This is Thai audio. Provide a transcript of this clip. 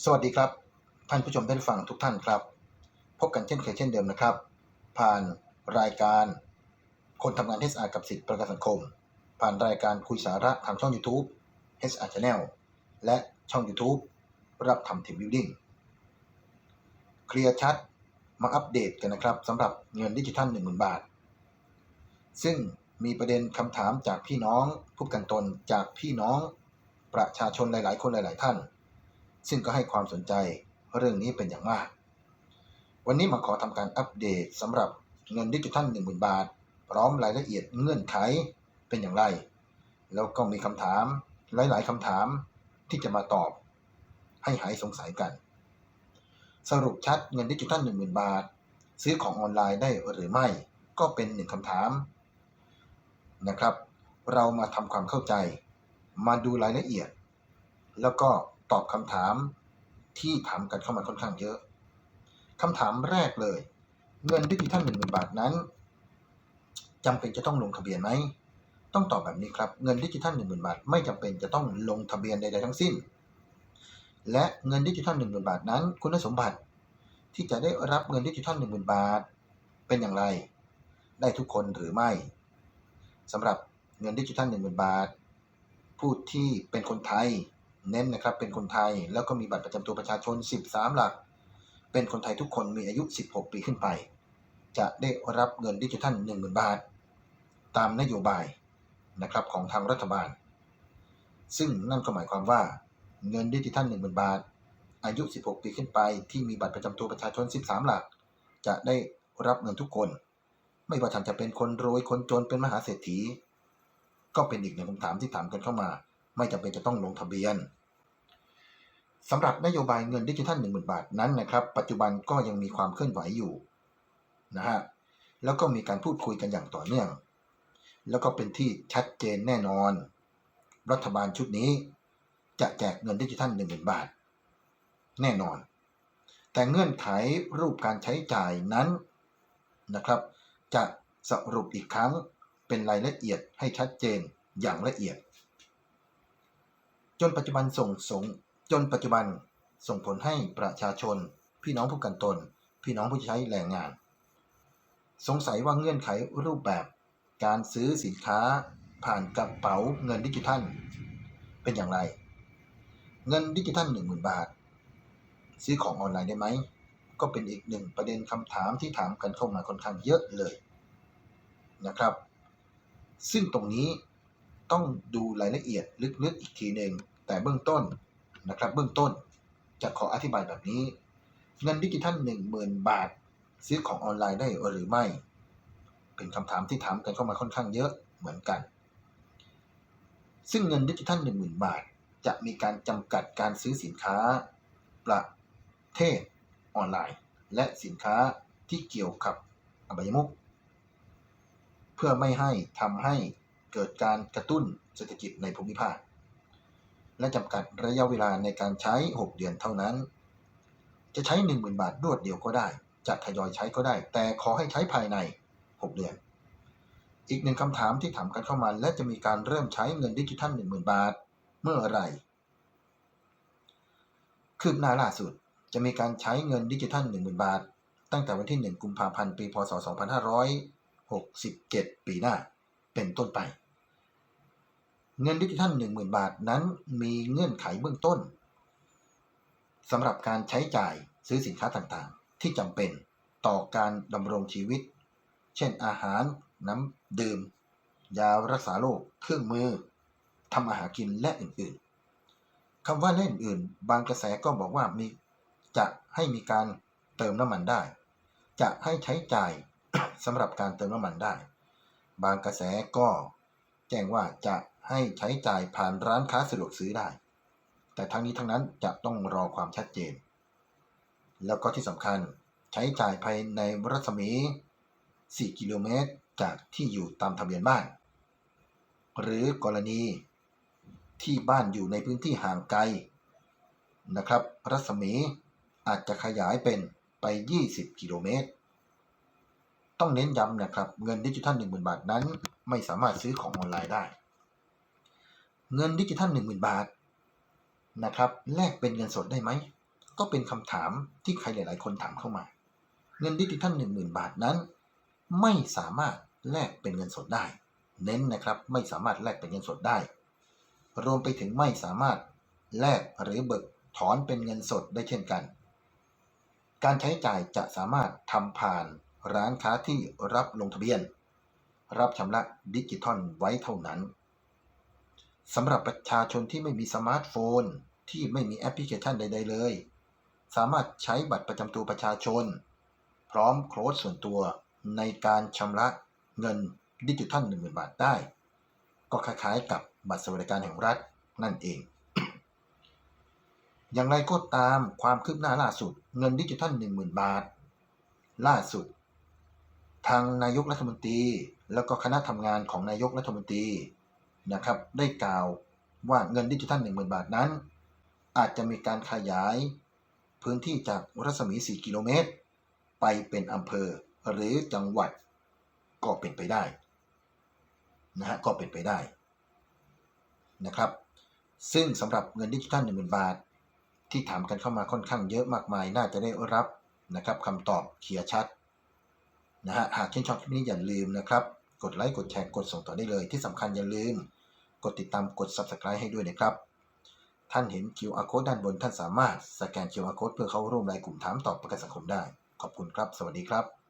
สวัสดีครับ ท่านผู้ชมท่านฟังทุกท่านครับ พบกันเช่นเคยเช่นเดิมนะครับ ผ่านรายการคนทำงาน HR กับสิทธิประกันสังคม ผ่านรายการคุยสาระทางช่อง YouTube HR Channel และช่อง YouTube รับทำทีมบิวดิ้งเคลียร์ชัดมาอัปเดตกันนะครับสำหรับเงินดิจิทัล10,000 บาท ซึ่งมีประเด็นคำถามจากพี่น้องผู้กันตนจากพี่น้องประชาชนหลาย ๆ คนหลาย ๆ ท่าน ซึ่งก็ให้ความสนใจเรื่องนี้เป็นอย่างมาก วันนี้มาขอทำการอัปเดตสำหรับเงินดิจิทัล10,000 บาท พร้อมรายละเอียดเงื่อนไขเป็นอย่างไร แล้วก็มีคำถามหลายๆคำถามที่จะมาตอบให้หายสงสัยกัน สรุปชัดเงินดิจิทัล10,000 บาท ซื้อของออนไลน์ได้หรือไม่ก็เป็นหนึ่งคำถามนะครับ เรามาทำความเข้าใจ มาดูรายละเอียด แล้วก็ ตอบคำถามที่ถามกันเข้ามาค่อนข้างเยอะคำถามแรกเลย เงินดิจิทัล10,000บาทนั้นจำเป็นจะต้องลงทะเบียนไหมต้องตอบแบบนี้ครับ เงินดิจิทัล10,000 บาท ไม่จำเป็นจะต้องลงทะเบียนใดๆทั้งสิ้น และเงินดิจิทัล10,000 บาทนั้น คุณสมบัติที่จะได้รับเงินดิจิทัล10,000 บาท เป็นอย่างไร ได้ทุกคนหรือไม่สำหรับเงินดิจิทัล10,000 บาท ผู้ที่เป็นคนไทย เน้นนะครับเป็นคนไทยแล้วก็มีบัตรประจำตัวประชาชน 13 หลัก เป็นคนไทยทุกคนมีอายุ 16 ปีขึ้นไป จะได้รับเงินดิจิทัล 10,000 บาท ตามนโยบายนะครับของทางรัฐบาล ซึ่งนั่นก็หมายความว่าเงินดิจิทัล 10,000 บาท อายุ 16 ปีขึ้นไป ที่มีบัตรประจำตัวประชาชน 13 หลัก จะได้รับเงินทุกคน ไม่ว่าท่านจะเป็นคนรวยคนจนเป็นมหาเศรษฐี ก็เป็นอีกหนึ่งคำถามที่ถามกันเข้ามา ไม่จำเป็นจะต้องลงทะเบียนสำหรับนโยบายเงินดิจิทัล10,000 บาทนั้นนะครับ ปัจจุบันก็ยังมีความเคลื่อนไหวอยู่นะฮะแล้วก็มีการพูดคุยกันอย่างต่อเนื่อง แล้วก็เป็นที่ชัดเจนแน่นอน รัฐบาลชุดนี้ จะแจกเงินดิจิทัล10,000 บาท แน่นอน แต่เงื่อนไขรูปการใช้จ่ายนั้นนะครับ จะสรุปอีกครั้งเป็นรายละเอียดให้ชัดเจนอย่างละเอียด จนปัจจุบันส่งสงจนปัจจุบันส่งผลให้ประชาชน พี่น้องผู้กันตน พี่น้องผู้ใช้แรงงาน สงสัยว่าเงื่อนไขรูปแบบ การซื้อสินค้าผ่านกระเป๋าเงินดิจิทัล เป็นอย่างไร เงินดิจิทัล 10,000 บาท ซื้อของออนไลน์ได้ไหม ก็เป็นอีกหนึ่งประเด็นคำถามที่ถามกันเข้ามาค่อนข้างเยอะเลยนะครับ ซึ่งตรงนี้ต้องดูรายละเอียดลึกๆอีกทีหนึ่ง แต่เบื้องต้นนะครับเบื้องต้นจะขออธิบายแบบนี้ เงินดิจิทัล10,000 บาท ซื้อของออนไลน์ได้หรือไม่ เป็นคำถามที่ถามกันเข้ามาค่อนข้างเยอะเหมือนกัน ซึ่งเงินดิจิทัล10,000 บาท จะมีการจำกัดการซื้อสินค้า ประเทศออนไลน์ และสินค้าที่เกี่ยวกับอบายมุขเพื่อไม่ให้ทำให้เกิดการกระตุ้นเศรษฐกิจในภูมิภาค และจำกัดระยะเวลาในการใช้ 6 เดือนเท่านั้น จะใช้ 10,000 บาทรวดเดียวก็ได้ จะทยอยใช้ก็ได้ แต่ขอให้ใช้ภายใน 6 เดือน อีกหนึ่งคำถามที่ถามกันเข้ามา และจะมีการเริ่มใช้เงินดิจิทัล 10,000 บาท เมื่อไหร่ คืบหน้าล่าสุดจะมีการใช้เงินดิจิทัล 10,000 บาท ตั้งแต่วันที่ 1 กุมภาพันธ์ ปี พศ 2567 ปีหน้า เป็นต้นไป เงินดิจิทัล10,000 บาทนั้นมีเงื่อนไขเบื้องต้นสำหรับการใช้จ่ายซื้อสินค้าต่างๆ ที่จำเป็นต่อการดำรงชีวิต เช่นอาหาร น้ำดื่ม ยารักษาโรคเครื่องมือทำอาหารกินและอื่นๆคำว่าและอื่นๆบางกระแสก็บอกว่ามีจะให้มีการเติมน้ำมันได้ จะให้ใช้จ่ายสำหรับการเติมน้ำมันได้ บางกระแสก็แจ้งว่าจะ ให้ใช้จ่ายผ่านร้านค้าสะดวกซื้อได้ แต่ทั้งนี้ทั้งนั้นจะต้องรอความชัดเจน แล้วก็ที่สำคัญใช้จ่ายภายในรัศมี 4 กิโลเมตรจากที่อยู่ตามทะเบียนบ้าน หรือกรณีที่บ้านอยู่ในพื้นที่ห่างไกลนะครับ รัศมีอาจจะขยายเป็นไป 20 กิโลเมตร ต้องเน้นย้ำนะครับ เงินดิจิทัล10,000 บาทนั้น ไม่สามารถซื้อของออนไลน์ได้ เงินดิจิทัล10,000 บาทนะครับแลกเป็นเงินสดได้ไหม ก็เป็นคำถามที่ใครหลาย ๆ คนถามเข้ามา เงินดิจิทัล10,000 บาทนั้น ไม่สามารถแลกเป็นเงินสดได้ เน้นนะครับไม่สามารถแลกเป็นเงินสดได้ รวมไปถึงไม่สามารถแลกหรือเบิกถอนเป็นเงินสดได้เช่นกัน การใช้จ่ายจะสามารถทำผ่านร้านค้าที่รับลงทะเบียน รับชำระดิจิทัลไว้เท่านั้น สำหรับประชาชนที่ไม่มีสมาร์ทโฟน ที่ไม่มีแอปพลิเคชันใด ๆ เลย สามารถใช้บัตรประจำตัวประชาชน พร้อมโค้ดส่วนตัวในการชำระเงินดิจิทัล10,000 บาทได้ ก็คล้ายๆ กับบัตรสวัสดิการแห่งรัฐนั่นเอง อย่างไรก็ตามความคืบหน้าล่าสุดเงินดิจิทัล10,000 บาท ล่าสุด ทางนายกรัฐมนตรี แล้วก็คณะทำงานของนายกรัฐมนตรี นะครับได้กล่าวว่าเงินดิจิทัล10,000 บาทนั้น อาจจะมีการขยายพื้นที่จากรัศมี 4 กิโลเมตร ไปเป็นอำเภอหรือจังหวัดก็เป็นไปได้นะฮะก็เป็นไปได้นะครับ ซึ่งสำหรับเงินดิจิทัล10,000 บาท ที่ถามกันเข้ามาค่อนข้างเยอะมากมาย น่าจะได้รับนะครับคำตอบเคลียร์ชัดนะฮะหากชื่นชอบคลิปนี้อย่าลืมนะครับ กดไลค์กดแชร์กดส่งต่อได้เลย ที่สำคัญอย่าลืม กดติดตามกด Subscribe ให้ด้วยนะครับ ท่านเห็น QR code ด้านบนท่านสามารถสแกน QR code เพื่อเข้าร่วมรายกลุ่มถามตอบประกันสังคมได้ ขอบคุณครับ สวัสดีครับ